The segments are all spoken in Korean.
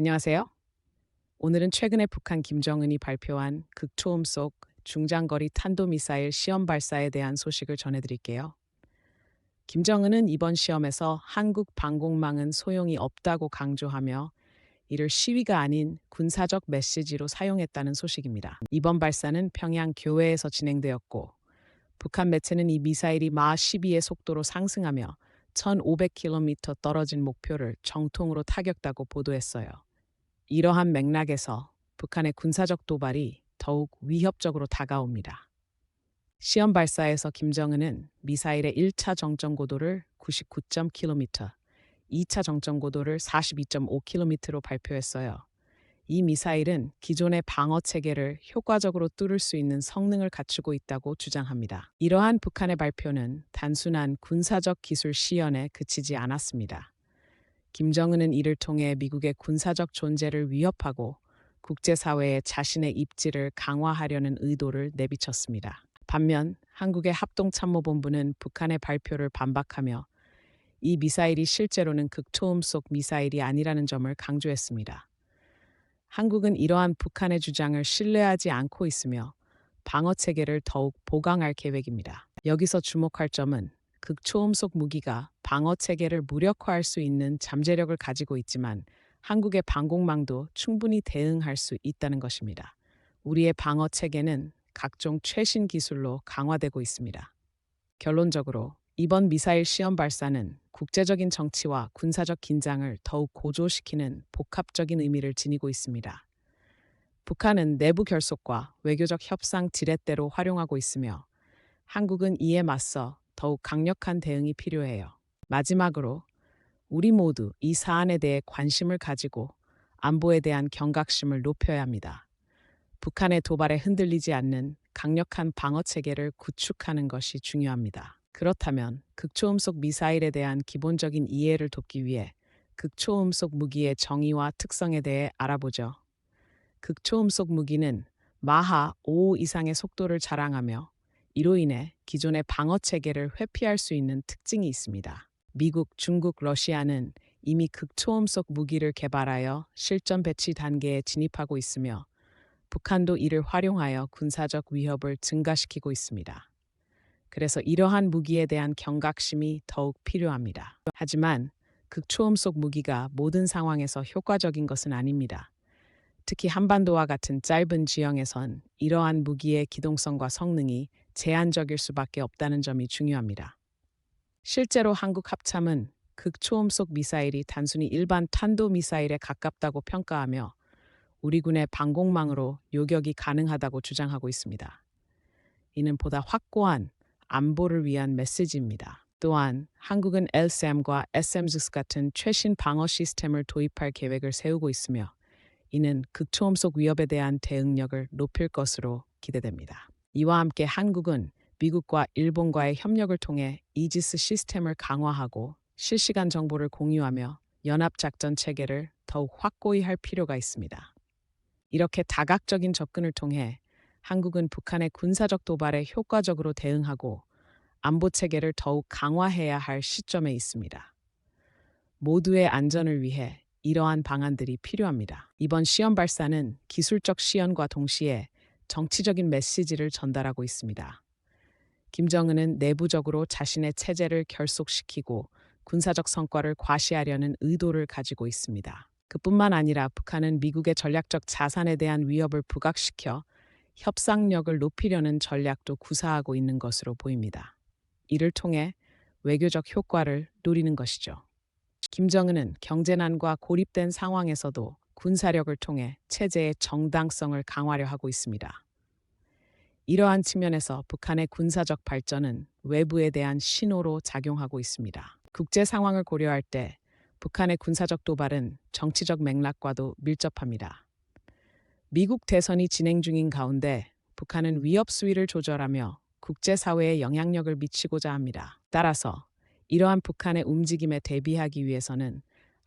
안녕하세요. 오늘은 최근에 북한 김정은이 발표한 극초음 속 중장거리 탄도미사일 시험 발사에 대한 소식을 전해드릴게요. 김정은은 이번 시험에서 한국 방공망은 소용이 없다고 강조하며 이를 시위가 아닌 군사적 메시지로 사용했다는 소식입니다. 이번 발사는 평양 교외에서 진행되었고 북한 매체는 이 미사일이 마 12의 속도로 상승하며 1,500km 떨어진 목표를 정통으로 타격다고 보도했어요. 이러한 맥락에서 북한의 군사적 도발이 더욱 위협적으로 다가옵니다. 시험 발사에서 김정은은 미사일의 1차 정점 고도를 99.km, 2차 정점 고도를 42.5km로 발표했어요. 이 미사일은 기존의 방어 체계를 효과적으로 뚫을 수 있는 성능을 갖추고 있다고 주장합니다. 이러한 북한의 발표는 단순한 군사적 기술 시연에 그치지 않았습니다. 김정은은 이를 통해 미국의 군사적 존재를 위협하고 국제사회에 자신의 입지를 강화하려는 의도를 내비쳤습니다. 반면 한국의 합동참모본부는 북한의 발표를 반박하며 이 미사일이 실제로는 극초음 속 미사일이 아니라는 점을 강조했습니다. 한국은 이러한 북한의 주장을 신뢰하지 않고 있으며 방어 체계를 더욱 보강할 계획입니다. 여기서 주목할 점은 극초음속 무기가 방어 체계를 무력화할 수 있는 잠재력을 가지고 있지만 한국의 방공망도 충분히 대응할 수 있다는 것입니다. 우리의 방어 체계는 각종 최신 기술로 강화되고 있습니다. 결론적으로 이번 미사일 시험 발사는 국제적인 정치와 군사적 긴장을 더욱 고조시키는 복합적인 의미를 지니고 있습니다. 북한은 내부 결속과 외교적 협상 지렛대로 활용하고 있으며 한국은 이에 맞서 더욱 강력한 대응이 필요해요. 마지막으로 우리 모두 이 사안에 대해 관심을 가지고 안보에 대한 경각심을 높여야 합니다. 북한의 도발에 흔들리지 않는 강력한 방어 체계를 구축하는 것이 중요합니다. 그렇다면 극초음속 미사일에 대한 기본적인 이해를 돕기 위해 극초음속 무기의 정의와 특성에 대해 알아보죠. 극초음속 무기는 마하 5 이상의 속도를 자랑하며 이로 인해 기존의 방어 체계를 회피할 수 있는 특징이 있습니다. 미국, 중국, 러시아는 이미 극초음속 무기를 개발하여 실전 배치 단계에 진입하고 있으며 북한도 이를 활용하여 군사적 위협을 증가시키고 있습니다. 그래서 이러한 무기에 대한 경각심이 더욱 필요합니다. 하지만 극초음속 무기가 모든 상황에서 효과적인 것은 아닙니다. 특히 한반도와 같은 짧은 지형에선 이러한 무기의 기동성과 성능이 제한적일 수밖에 없다는 점이 중요합니다. 실제로 한국 합참은 극초음속 미사일이 단순히 일반 탄도 미사일에 가깝다고 평가하며 우리 군의 방공망으로 요격이 가능하다고 주장하고 있습니다. 이는 보다 확고한 안보를 위한 메시지입니다. 또한 한국은 LSAM과 SMZS 같은 최신 방어 시스템을 도입할 계획을 세우고 있으며 이는 극초음속 위협에 대한 대응력을 높일 것으로 기대됩니다. 이와 함께 한국은 미국과 일본과의 협력을 통해 이지스 시스템을 강화하고 실시간 정보를 공유하며 연합 작전 체계를 더욱 확고히 할 필요가 있습니다. 이렇게 다각적인 접근을 통해 한국은 북한의 군사적 도발에 효과적으로 대응하고 안보 체계를 더욱 강화해야 할 시점에 있습니다. 모두의 안전을 위해 이러한 방안들이 필요합니다. 이번 시험 발사는 기술적 시연과 동시에 정치적인 메시지를 전달하고 있습니다. 김정은은 내부적으로 자신의 체제를 결속시키고 군사적 성과를 과시하려는 의도를 가지고 있습니다. 그뿐만 아니라 북한은 미국의 전략적 자산에 대한 위협을 부각시켜 협상력을 높이려는 전략도 구사하고 있는 것으로 보입니다. 이를 통해 외교적 효과를 누리는 것이죠. 김정은은 경제난과 고립된 상황에서도 군사력을 통해 체제의 정당성을 강화려 하고 있습니다. 이러한 측면에서 북한의 군사적 발전은 외부에 대한 신호로 작용하고 있습니다. 국제 상황을 고려할 때 북한의 군사적 도발은 정치적 맥락과도 밀접합니다. 미국 대선이 진행 중인 가운데 북한은 위협 수위를 조절하며 국제사회에 영향력을 미치고자 합니다. 따라서 이러한 북한의 움직임에 대비하기 위해서는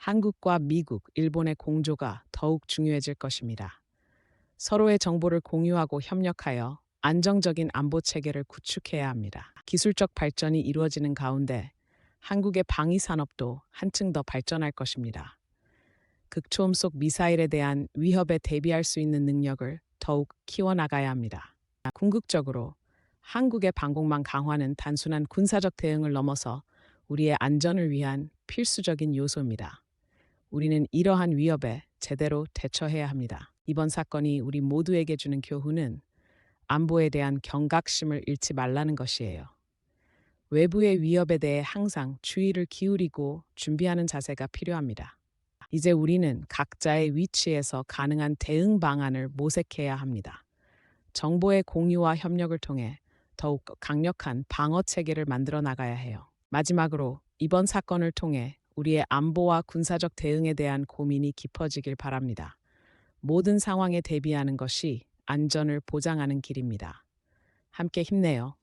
한국과 미국, 일본의 공조가 더욱 중요해질 것입니다. 서로의 정보를 공유하고 협력하여 안정적인 안보 체계를 구축해야 합니다. 기술적 발전이 이루어지는 가운데 한국의 방위 산업도 한층 더 발전할 것입니다. 극초음 속 미사일에 대한 위협에 대비할 수 있는 능력을 더욱 키워나가야 합니다. 궁극적으로 한국의 방공망 강화는 단순한 군사적 대응을 넘어서 우리의 안전을 위한 필수적인 요소입니다. 우리는 이러한 위협에 제대로 대처해야 합니다. 이번 사건이 우리 모두에게 주는 교훈은 안보에 대한 경각심을 잃지 말라는 것이에요. 외부의 위협에 대해 항상 주의를 기울이고 준비하는 자세가 필요합니다. 이제 우리는 각자의 위치에서 가능한 대응 방안을 모색해야 합니다. 정보의 공유와 협력을 통해 더욱 강력한 방어 체계를 만들어 나가야 해요. 마지막으로 이번 사건을 통해 우리의 안보와 군사적 대응에 대한 고민이 깊어지길 바랍니다. 모든 상황에 대비하는 것이 안전을 보장하는 길입니다. 함께 힘내요.